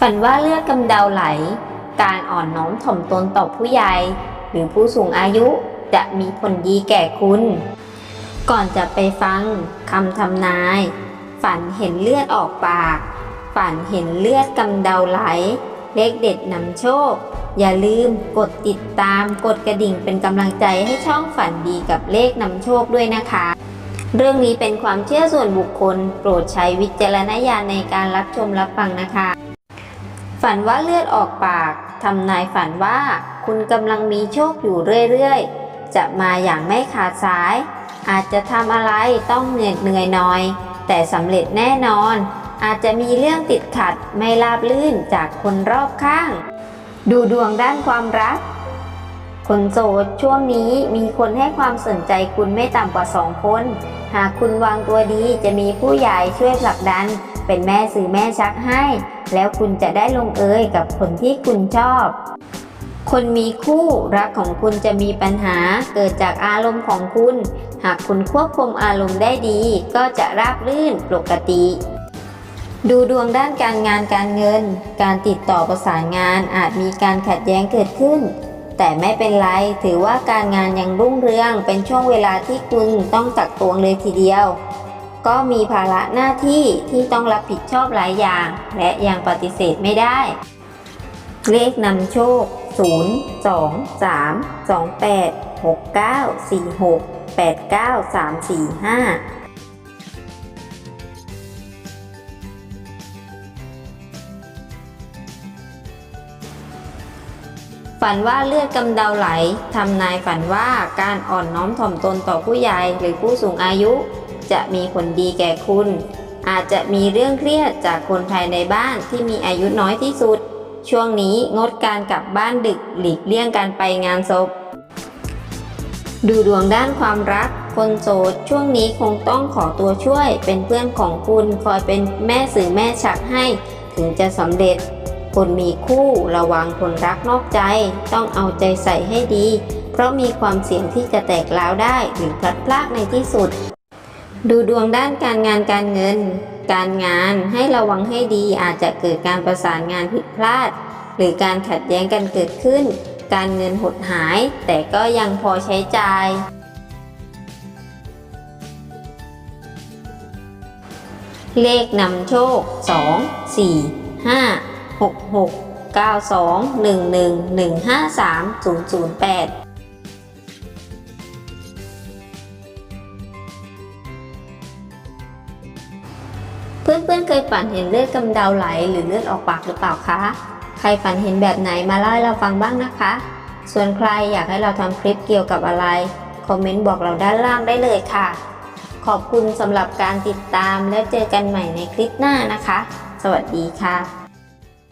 ฝันว่าเลือดกำเดาไหล การอ่อนน้อมถ่อมตนต่อผู้ใหญ่ หรือผู้สูงอายุจะมีผลดีแก่คุณ ก่อนจะไปฟังคำทำนาย ฝันเห็นเลือดออกปาก ฝันเห็นเลือดกำเดาไหล เลขเด็ดนำโชค อย่าลืมกดติดตามกดกระดิ่งเป็นกำลังใจให้ช่องฝันดีกับเลขนำโชคด้วยนะคะ เรื่องนี้เป็นความเชื่อส่วนบุคคล โปรดใช้วิจารณญาณในการรับชมรับฟังนะคะ ฝันว่าเลือดออกปากทำนายฝันว่าคุณกำลังมีโชคอยู่เรื่อยๆ จะมาอย่างไม่ขาดสาย อาจจะทำอะไรต้องเหนื่อยเหนื่อยหน่อย แต่สำเร็จแน่นอน อาจจะมีเรื่องติดขัดไม่ราบลื่นจากคนรอบข้าง ดูดวงด้านความรัก คนโสดช่วงนี้มีคนให้ความสนใจคุณไม่ต่ำกว่าสองคน หากคุณวางตัวดีจะมีผู้ใหญ่ช่วยผลักดัน เป็นแม่สื่อแม่ชักให้ แล้วคุณจะได้ลงเอยกับคนที่คุณชอบ คนมีคู่รักของคุณจะมีปัญหาเกิดจากอารมณ์ของคุณ หากคุณควบคุมอารมณ์ได้ดี ก็จะราบรื่นปกติ ดูดวงด้านการงานการเงิน การติดต่อประสานงานอาจมีการขัดแย้งเกิดขึ้นแต่ไม่เป็นไร ถือว่าการงานยังรุ่งเรือง เป็นช่วงเวลาที่คุณต้องตักตวงเลยทีเดียว ก็มีภาระหน้าที่ที่ต้องรับผิดชอบหลายอย่าง และยังปฏิเสธไม่ได้ เลขนำโชค 0 2 3 2 8 6 9 4 6 8 9 3 4 5ฝันว่าเลือดกำเดาไหล ทำนายฝันว่าการอ่อนน้อมถ่อมตนต่อผู้ใหญ่หรือผู้สูงอายุ จะมีผลดีแก่คุณ อาจจะมีเรื่องเครียดจากคนภายในบ้านที่มีอายุน้อยที่สุด ช่วงนี้งดการกลับบ้านดึกหลีกเลี่ยงการไปงานศพ ดูดวงด้านความรัก คนโสดช่วงนี้คงต้องขอตัวช่วยเป็นเพื่อนของคุณคอยเป็นแม่สื่อแม่ชักให้ถึงจะสำเร็จคนมีคู่ระวังคนรักนอกใจ ต้องเอาใจใส่ให้ดี เพราะมีความเสี่ยงที่จะแตกร้าวได้หรือพลัดพรากในที่สุด ดูดวงด้านการงานการเงิน การงานให้ระวังให้ดีอาจจะเกิดการประสานงานผิดพลาด หรือการขัดแย้งกันเกิดขึ้น การเงินหดหาย แต่ก็ยังพอใช้จ่าย เลขนำโชค 2 4 5 6 6 9 2 1 1 1 5 3 0 0 8 พื่อนๆเคยฝันเห็นเลือดกำเดาไหลหรือเลือดออกปากหรือเปล่าคะ ใครฝันเห็นแบบไหนมาเล่าให้เราฟังบ้างนะคะ ส่วนใครอยากให้เราทำคลิปเกี่ยวกับอะไร คอมเมนต์บอกเราด้านล่างได้เลยค่ะ ขอบคุณสำหรับการติดตามแล้วเจอกันใหม่ในคลิปหน้านะคะ สวัสดีค่ะ